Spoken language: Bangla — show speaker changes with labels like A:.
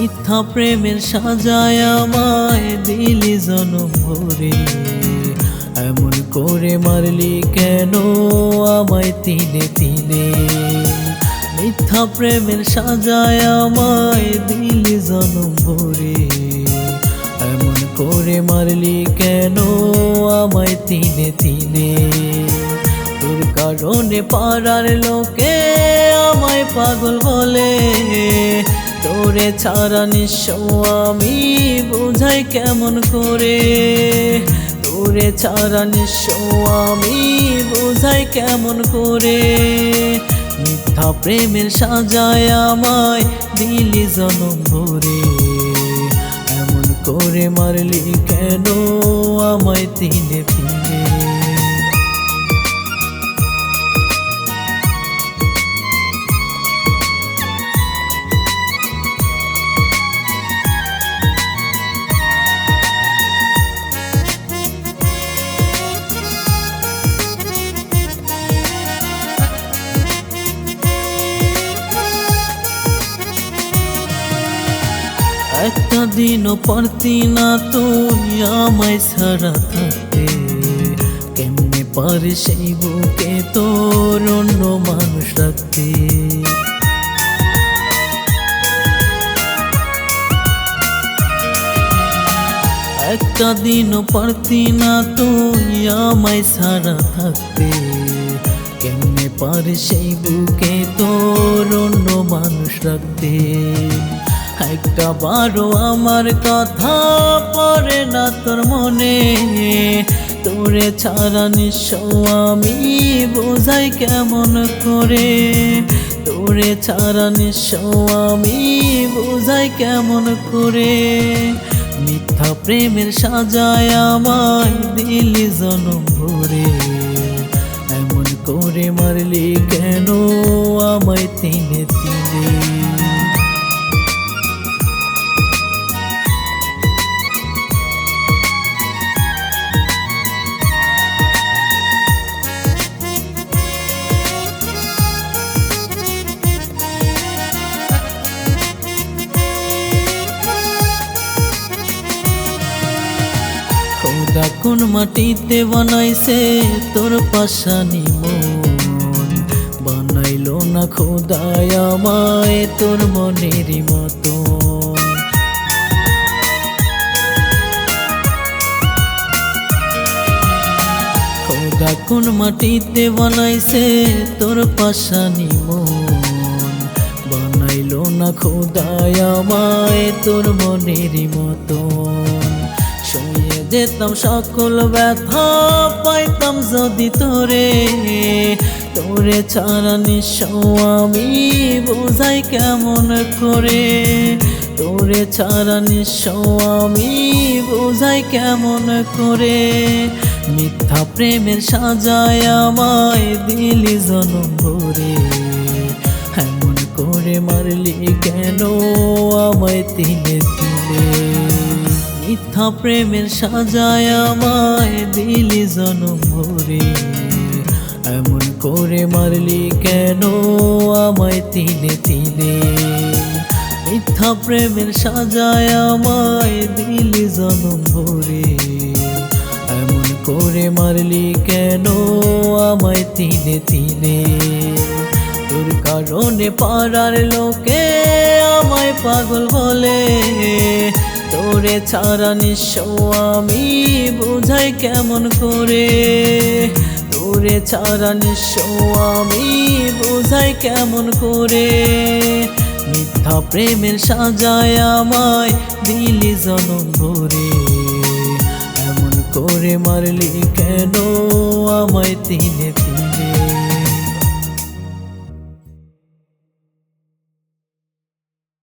A: মিথ্যা প্রেমের সাজায় আমায় দিলি জনম ভরে। এমন করে মারলি কেন আমায় তিনে তিনে মিথ্যা প্রেমের সাজায় আমায় দিলি জনম ভরে। এমন করে মারলি কেন আমায় তিনে তিনে তোর কারণে পাড়ার লোকে আমায় পাগল বলে। তোরে ছাড়া নিঃস্ব, আমি বোঝাই কেমন করে? তোরে ছাড়া নিঃস্ব, আমি বোঝাই কেমন করে? মিথ্যা প্রেমের সাজায় আমায় দিলি জনম ভরে। এমন করে মারলি কেন আমায় তিনে তিনে একটা দিনও পারতি না তুই আমায় ছাড়া থাকতে কেমনে পারে সেই বুকে তোর অন্য মানুষ রাখতে? একটা দিনও পারতি না তুই আমায় ছাড়া থাকতে। কেমনে পারে সেই বুকে তোর অন্য মানুষ রাখতে? একটা বারো আমার কথা পরে না তোর মনে। তোরে ছাড়া নিঃস্ব আমি বোঝাই কেমন করে? তোরে ছাড়া নিঃস্ব আমি বোঝাই কেমন করে? মিথ্যা প্রেমের সাজায় আমায় দিলি জনম ভরে। এমন করে মারলি কেন আমায় তিনে তিনে? খোদা কোন মাটিতে বানাইছে? তোর পাশানি মন বানাইলো না খোদায় আমায় তোর মনেরই মতন। খোদা কোন মাটিতে বানাইছে? তোর পাশানি মন বানাইলো না খোদায় আমায় তোর মনেরই মতন। যেতাম সকল ব্যথা পাইতাম যদি তোরে। তোরে ছাড়া নিঃস্ব আমি বোঝাই কেমন করে? তোরে ছাড়া নিঃস্ব আমি বোঝাই কেমন করে? মিথ্যা প্রেমের সাজায় আমায় দিলি জনম ভরে। এমন করে মারলি কেন আমায় তিলে তিলে? মিথ্যা প্রেমের সাজায় আমায় দিলি জনম ভরে। এমন করে মারলি কেন আমায় তিলে তিলে? মিথ্যা প্রেমের সাজায় আমায় দিলি জনম ভরে। এমন করে মারলি কেন আমায় তিলে তিলে? তোর কারণে পাড়ার লোকে আমায় পাগল বলে। তোরে ছাড়া নিঃস্ব আমি বোঝাই কেমন করে? তোরে ছাড়া নিঃস্ব আমি বোঝাই কেমন করে? মিথ্যা প্রেমের সাজায় আমায় দিলি জনম ভরে। এমন করে মারলি কেন আমায় তিনে তিনে